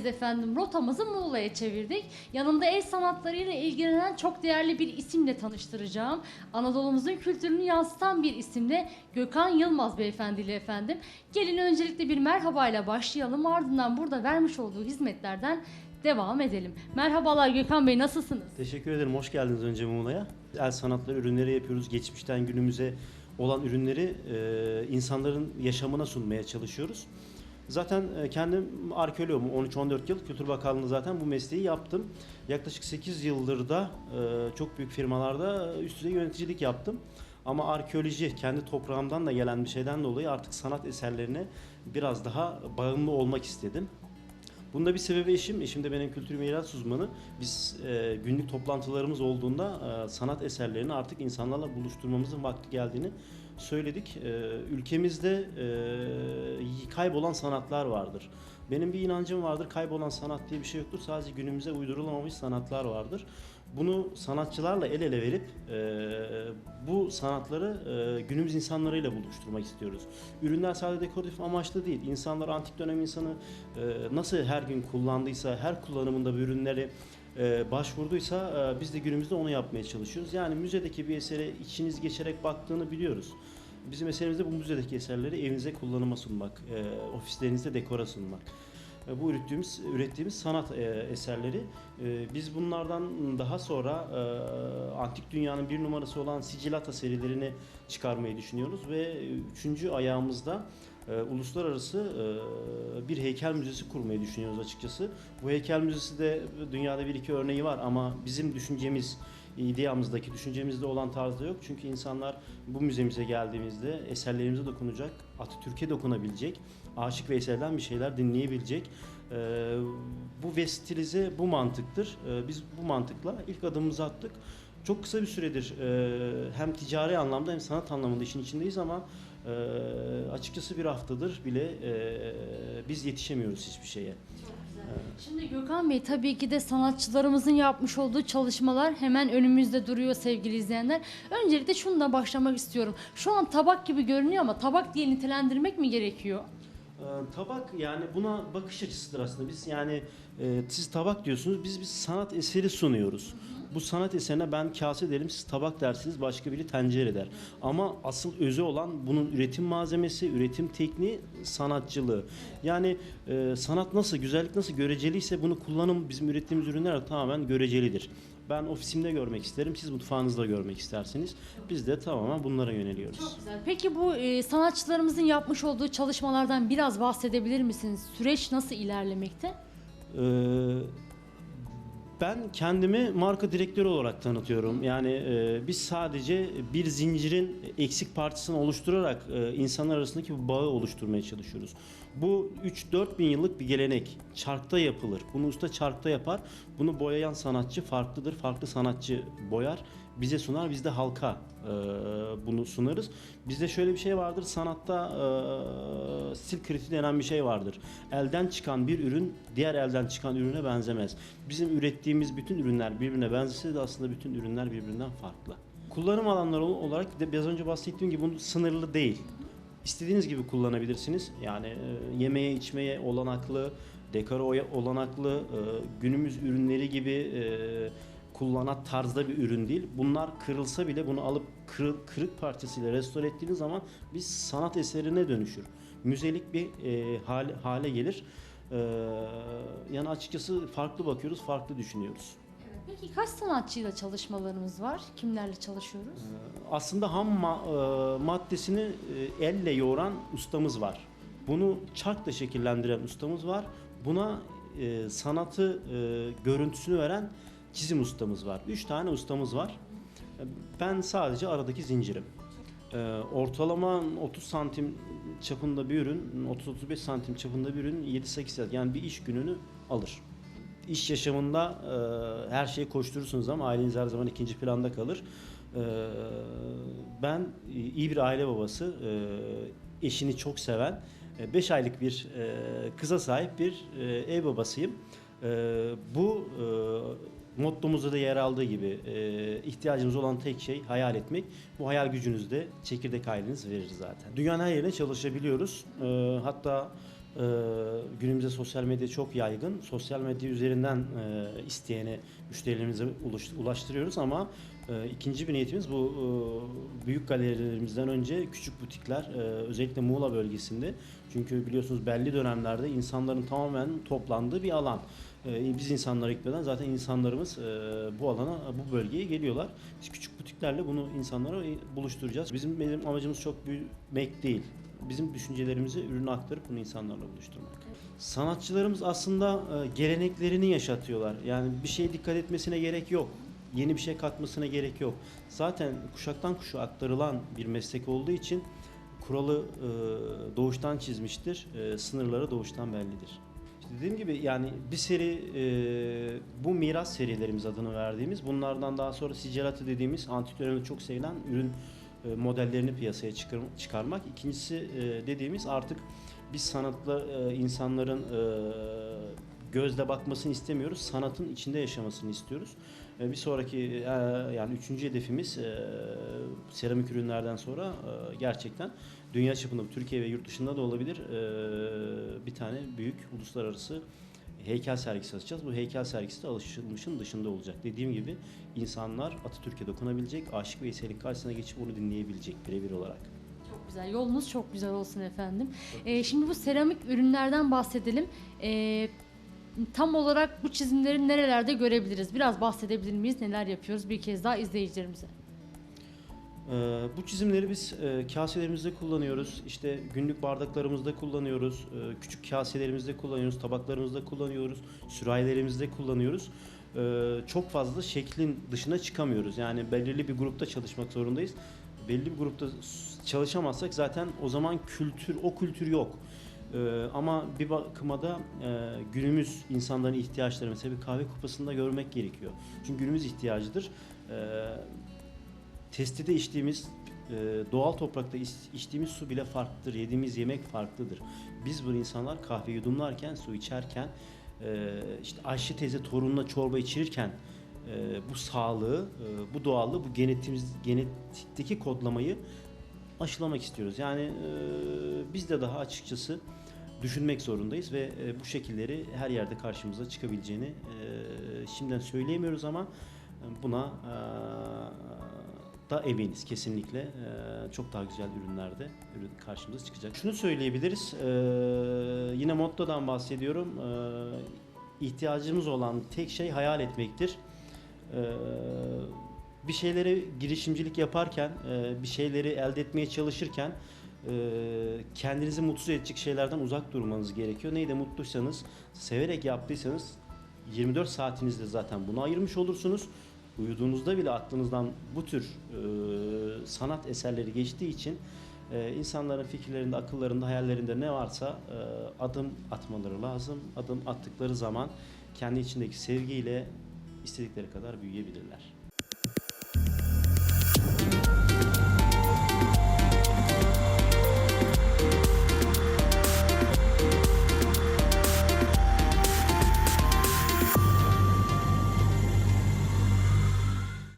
Neredeyiz efendim? Rotamızı Muğla'ya çevirdik. Yanımda el sanatlarıyla ilgilenen çok değerli bir isimle tanıştıracağım. Anadolu'muzun kültürünü yansıtan bir isimle Gökhan Yılmaz beyefendi ile efendim. Gelin öncelikle bir merhabayla başlayalım. Ardından burada vermiş olduğu hizmetlerden devam edelim. Merhabalar Gökhan Bey nasılsınız? Teşekkür ederim. Hoş geldiniz önce Muğla'ya. El sanatları ürünleri yapıyoruz. Geçmişten günümüze olan ürünleri e, insanların yaşamına sunmaya çalışıyoruz. Zaten e, kendim arkeoloğum. 13-14 yıl Kültür Bakanlığı zaten bu mesleği yaptım. Yaklaşık 8 yıldır da e, çok büyük firmalarda üst düzey yöneticilik yaptım. Ama arkeoloji kendi toprağımdan da gelen bir şeyden dolayı artık sanat eserlerine biraz daha bağımlı olmak istedim. Bunda bir sebebi eşim. Eşim de benim kültür miras uzmanı. Biz e, günlük toplantılarımız olduğunda e, sanat eserlerini artık insanlarla buluşturmamızın vakti geldiğini söyledik. E, ülkemizde e, kaybolan sanatlar vardır. Benim bir inancım vardır. Kaybolan sanat diye bir şey yoktur. Sadece günümüze uydurulamamış sanatlar vardır. Bunu sanatçılarla el ele verip e, sanatları e, günümüz insanlarıyla buluşturmak istiyoruz. Ürünler sadece dekoratif amaçlı değil. İnsanlar antik dönem insanı e, nasıl her gün kullandıysa, her kullanımında bu ürünleri e, başvurduysa e, biz de günümüzde onu yapmaya çalışıyoruz. Yani müzedeki bir esere içiniz geçerek baktığını biliyoruz. Bizim eserimizde bu müzedeki eserleri evinize kullanıma sunmak, e, ofislerinizde dekora sunmak. E, Bu ürettiğimiz ürettiğimiz sanat e, eserleri. E, Biz bunlardan daha sonra antik dünyanın bir numarası olan Sicilata serilerini çıkarmayı düşünüyoruz ve üçüncü ayağımızda uluslararası bir heykel müzesi kurmayı düşünüyoruz açıkçası. Bu heykel müzesi de dünyada bir iki örneği var ama bizim düşüncemiz ideamızdaki düşüncemizde olan tarzda yok. Çünkü insanlar bu müzemize geldiğimizde eserlerimize dokunacak, Atatürk'e dokunabilecek, Aşık Veysel'den bir şeyler dinleyebilecek. Ee, bu ve stilize bu mantıktır. Ee, biz bu mantıkla ilk adımımızı attık. Çok kısa bir süredir e, hem ticari anlamda hem sanat anlamında işin içindeyiz ama e, açıkçası bir haftadır bile e, biz yetişemiyoruz hiçbir şeye. Şimdi Gökhan Bey tabii ki de sanatçılarımızın yapmış olduğu çalışmalar hemen önümüzde duruyor sevgili izleyenler. Öncelikle şununla başlamak istiyorum. Şu an tabak gibi görünüyor ama tabak diye nitelendirmek mi gerekiyor? Ee, Tabak yani buna bakış açısıdır aslında. Biz yani e, siz tabak diyorsunuz, biz bir sanat eseri sunuyoruz. Bu sanat eserine ben kase derim, siz tabak dersiniz, başka biri tencere der. Ama asıl özü olan bunun üretim malzemesi, üretim tekniği, sanatçılığı. Yani e, sanat nasıl, güzellik nasıl göreceliyse bunu kullanım bizim ürettiğimiz ürünler tamamen görecelidir. Ben ofisimde görmek isterim, siz mutfağınızda görmek istersiniz. Biz de tamamen bunlara yöneliyoruz. Çok güzel. Peki bu e, sanatçılarımızın yapmış olduğu çalışmalardan biraz bahsedebilir misiniz? Süreç nasıl ilerlemekte? Ee, ben kendimi marka direktörü olarak tanıtıyorum. Yani e, biz sadece bir zincirin eksik parçasını oluşturarak e, insanlar arasındaki bu bağı oluşturmaya çalışıyoruz. Bu 3-4 bin yıllık bir gelenek. Çarkta yapılır. Bunu usta çarkta yapar. Bunu boyayan sanatçı farklıdır. Farklı sanatçı boyar. Bize sunar. Biz de halka e, bunu sunarız. Bizde şöyle bir şey vardır. Sanatta e, stil kritiği denen bir şey vardır. Elden çıkan bir ürün diğer elden çıkan ürüne benzemez. Bizim ürettiğimiz bütün ürünler birbirine benzese de aslında bütün ürünler birbirinden farklı. Kullanım alanları olarak de biraz önce bahsettiğim gibi bu sınırlı değil. İstediğiniz gibi kullanabilirsiniz. Yani e, yemeye içmeye olanaklı, dekora olanaklı, e, günümüz ürünleri gibi e, kullanan tarzda bir ürün değil. Bunlar kırılsa bile bunu alıp kırı- kırık parçasıyla restore ettiğiniz zaman bir sanat eserine dönüşür. Müzelik bir e, hale, hale gelir. E, yani açıkçası farklı bakıyoruz, farklı düşünüyoruz. Peki kaç sanatçıyla çalışmalarımız var? Kimlerle çalışıyoruz? Aslında ham e, maddesini e, elle yoğuran ustamız var. Bunu çarkla şekillendiren ustamız var. Buna e, sanatı görüntüsünü veren çizim ustamız var. Üç tane ustamız var. Ben sadece aradaki zincirim. E, ortalama 30 santim çapında bir ürün, 30-35 santim çapında bir ürün 7-8 saat yani bir iş gününü alır. İş yaşamında e, her şeyi koşturursunuz ama aileniz her zaman ikinci planda kalır. E, ben iyi bir aile babası, e, eşini çok seven, 5 aylık bir e, kıza sahip bir e, ev babasıyım. E, bu e, mottomuzda da yer aldığı gibi e, ihtiyacımız olan tek şey hayal etmek. Bu hayal gücünüzü de çekirdek aileniz verir zaten. Dünyanın her yerine çalışabiliyoruz. E, hatta Ee, günümüzde sosyal medya çok yaygın. Sosyal medya üzerinden e, isteyene müşterilerimize ulaş- ulaştırıyoruz ama e, ikinci bir niyetimiz bu e, büyük galerilerimizden önce küçük butikler e, özellikle Muğla bölgesinde. Çünkü biliyorsunuz belli dönemlerde insanların tamamen toplandığı bir alan. E, biz insanlara gitmeden zaten insanlarımız e, bu alana, bu bölgeye geliyorlar. Biz küçük butiklerle bunu insanlara e, buluşturacağız. Bizim benim amacımız çok büyümek değil. Bizim düşüncelerimizi ürüne aktarıp bunu insanlarla buluşturmak. Sanatçılarımız aslında e, geleneklerini yaşatıyorlar. Yani bir şeye dikkat etmesine gerek yok. Yeni bir şey katmasına gerek yok. Zaten kuşaktan kuşağa aktarılan bir meslek olduğu için kuralı e, doğuştan çizmiştir. E, sınırları doğuştan bellidir. İşte dediğim gibi yani bir seri bu miras serilerimiz adını verdiğimiz bunlardan daha sonra sicelatı dediğimiz antik dönemde çok sevilen ürün modellerini piyasaya çıkar- çıkarmak. İkincisi e, dediğimiz artık biz sanatla e, insanların e, gözle bakmasını istemiyoruz. Sanatın içinde yaşamasını istiyoruz. E, bir sonraki e, yani üçüncü hedefimiz e, seramik ürünlerden sonra e, gerçekten dünya çapında Türkiye ve yurt dışında da olabilir e, bir tane büyük uluslararası heykel sergisi açacağız. Bu heykel sergisi de alışılmışın dışında olacak. Dediğim gibi insanlar Atatürk'e dokunabilecek, Aşık Veysel'in karşısına geçip onu dinleyebilecek birebir olarak. Çok güzel. Yolunuz çok güzel olsun efendim. Ee, şimdi bu seramik ürünlerden bahsedelim. Ee, tam olarak bu çizimleri nerelerde görebiliriz? Biraz bahsedebilir miyiz? Neler yapıyoruz? Bir kez daha izleyicilerimize. Ee, bu çizimleri biz e, kaselerimizde kullanıyoruz. İşte günlük bardaklarımızda kullanıyoruz. e, küçük kaselerimizde kullanıyoruz. Tabaklarımızda kullanıyoruz. Sürahilerimizde kullanıyoruz. Ee, çok fazla şeklin dışına çıkamıyoruz. Yani belirli bir grupta çalışmak zorundayız. Belli bir grupta çalışamazsak zaten o zaman kültür, o kültür yok. Ee, ama bir bakıma da e, günümüz insanların ihtiyaçları mesela bir kahve kupasında görmek gerekiyor. Çünkü günümüz ihtiyacıdır. Ee, testide içtiğimiz e, doğal toprakta iç- içtiğimiz su bile farklıdır. Yediğimiz yemek farklıdır. Biz bu insanlar kahve yudumlarken, su içerken, e, işte Ayşe teyze torununa çorba içirirken e, bu sağlığı, bu doğallığı, bu genetimiz, genetikteki kodlamayı aşılamak istiyoruz. Yani biz de daha açıkçası düşünmek zorundayız ve bu şekilleri her yerde karşımıza çıkabileceğini şimdiden söyleyemiyoruz ama buna da eminiz kesinlikle. E, çok daha güzel ürünlerde ürün karşımıza çıkacak. Şunu söyleyebiliriz. e, yine mottodan bahsediyorum. E, ihtiyacımız olan tek şey hayal etmektir. E, bir şeylere girişimcilik yaparken, e, bir şeyleri elde etmeye çalışırken kendinizi mutsuz edecek şeylerden uzak durmanız gerekiyor. Neyde mutluysanız, severek yaptıysanız 24 saatinizde zaten bunu ayırmış olursunuz. Uyuduğunuzda bile aklınızdan bu tür e, sanat eserleri geçtiği için e, insanların fikirlerinde, akıllarında, hayallerinde ne varsa e, adım atmaları lazım. Adım attıkları zaman kendi içindeki sevgiyle istedikleri kadar büyüyebilirler.